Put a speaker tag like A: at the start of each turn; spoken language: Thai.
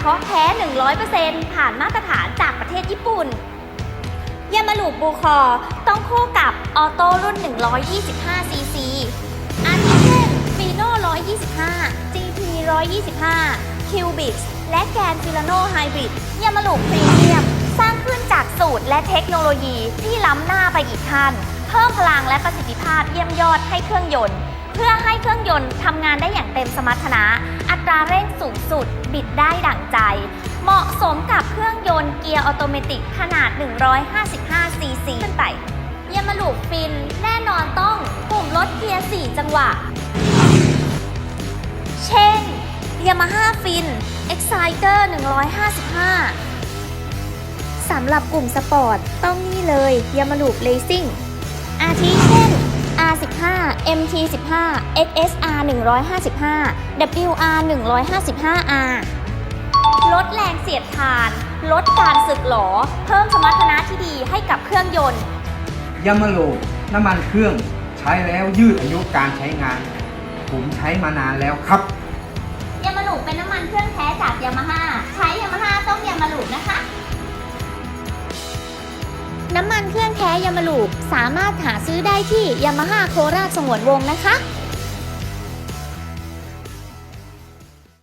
A: เครื่องสังเคราะห์แท้ 100%ผ่านมาตรฐานจากประเทศญี่ปุ่น ยามาลูบูคอต้องคู่กับออโต้รุ่น 125ซีซีอาทิเช่นฟีโน่125 GP 125 Cubix และแกนฟิลาโนไฮบริดยามาลูพรีเมียม สร้างขึ้นจากสูตรและเทคโนโลยีที่ล้ำหน้าไปอีกขั้น เพิ่มพลังและประสิทธิภาพเยี่ยมยอดให้เครื่องยนต์ เพื่อให้เครื่องยนต์ทำงานได้อย่างเต็มสมรรถนะ อัตราเร่ง สุด บิดได้ดั่งใจ เหมาะสมกับเครื่องยนต์เกียร์ออโตเมติกขนาด 155 ซีซีขึ้นไปยามาลูฟินแน่นอนต้องปุ่มรถเกียร์ 4 จังหวะ เช่น Yamaha Fin Exciter 155 สำหรับกลุ่มสปอร์ตต้องนี่เลย Yamaha Racing อาทิเช่น MT15 XSR 155 WR 155R ลดแรงเสียดทาน ลดการสึกหรอเพิ่มสมรรถนะที่ดีให้กับเครื่องยนต์
B: ยามาโลน้ำมันเครื่องใช้แล้วยืดอายุการใช้งาน ผมใช้มานานแล้วครับ
A: ยามาลูเป็นน้ำมันเครื่องแท้จากยามาฮ่าใช้ยามา น้ำมันเครื่องแท้ยามาลูสามารถหาซื้อได้ที่ยามาฮ่าโคราชสงวนวงนะคะ